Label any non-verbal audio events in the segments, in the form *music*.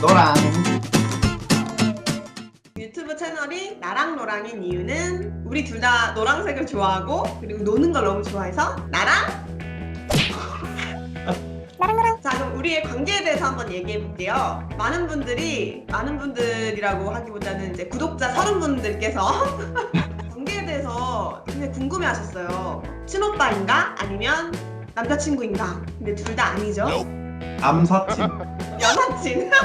노랑 유튜브 채널이 나랑 노랑인 이유는 우리 둘 다 노란색을 좋아하고 그리고 노는 걸 너무 좋아해서 나랑 자 그럼 우리의 관계에 대해서 한번 얘기해 볼게요. 많은 분들이 많은 분들이라고 하기보다는 이제 구독자 서른 분들께서 *laughs* 관계에 대해서 굉장히 궁금해 하셨어요. 친오빠인가 아니면 남자친구인가? 근데 둘 다 아니죠. 암사친 여사친. *laughs*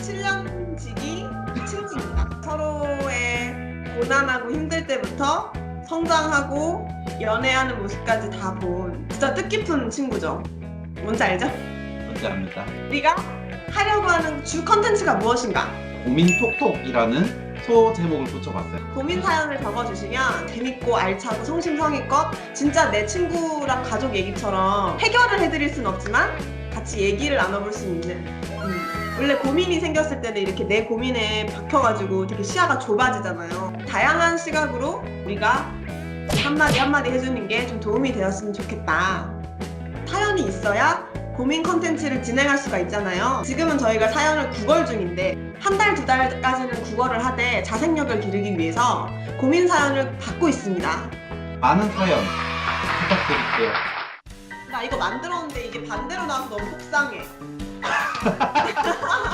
7년 지기 친구입니다. 서로의 고난하고 힘들 때부터 성장하고 연애하는 모습까지 다 본 진짜 뜻깊은 친구죠. 뭔지 알죠? 뭔지 압니다 우리가 하려고 하는 주 컨텐츠가 무엇인가? 고민톡톡이라는 소 제목을 붙여봤어요 고민 사연을 적어주시면 재밌고 알차고 성심성의껏 진짜 내 친구랑 가족 얘기처럼 해결을 해드릴 순 없지만 같이 얘기를 나눠볼 수 있는. 음, 원래 고민이 생겼을 때는 이렇게 내 고민에 박혀가지고 되게 시야가 좁아지잖아요. 다양한 시각으로 우리가 한마디 한마디 해주는 게 좀 도움이 되었으면 좋겠다. 사연이 있어야 고민 컨텐츠를 진행할 수가 있잖아요. 지금은 저희가 사연을 국어 중인데 한 달, 두 달까지는 국어를 하되 자생력을 기르기 위해서 고민 사연을 받고 있습니다. 많은 사연 부탁드릴게요 나 이거 만들었는데 이게 반대로 나와서 너무 속상해. *laughs*